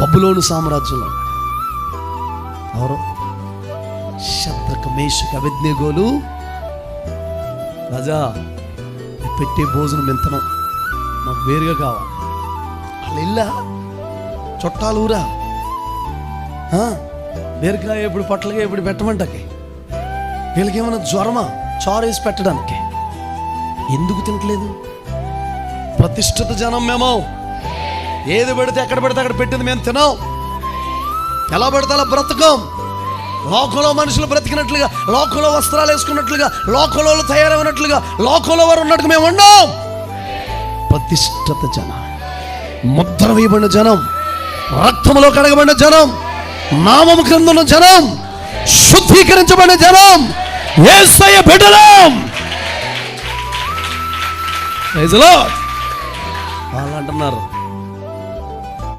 బబులోను సామ్రాజ్యంలో ఎవరు? శత్రక మేషక అభిజ్ఞగోలు. రాజా పెట్టే భోజనం ఎంతనం మాకు వేరుగా కావాలి. వాళ్ళు ఇల్లా? చుట్టాలు ఊరా? బీరకాయ ఎప్పుడు పట్లగా ఎప్పుడు పెట్టమంటకి. వీళ్ళకి ఏమైనా జ్వరమా? చారు వేసి పెట్టడానికి. ఎందుకు తినట్లేదు? ప్రతిష్ఠిత జనం మేము. ఏది పెడితే ఎక్కడ పెడితే అక్కడ పెట్టింది మేము తినాం. ఎలా పెడితే అలా బ్రతకం. లోకంలో మనుషులు బ్రతికినట్లుగా లోకంలో వస్త్రాలు వేసుకున్నట్లుగా లోకంలో తయారైనట్లుగా లోకంలో వారు ఉన్నట్టు మేము ఉన్నాం ప్రతిష్టత జనం ముద్ర వేయబడిన జనం రక్తములో కడగబడిన జనం నామము క్రింద ఉన్న జనం శుద్ధీకరించబడిన జనం ఏసయ్య బిడ్డలం. Praise వాళ్ళు అంటున్నారు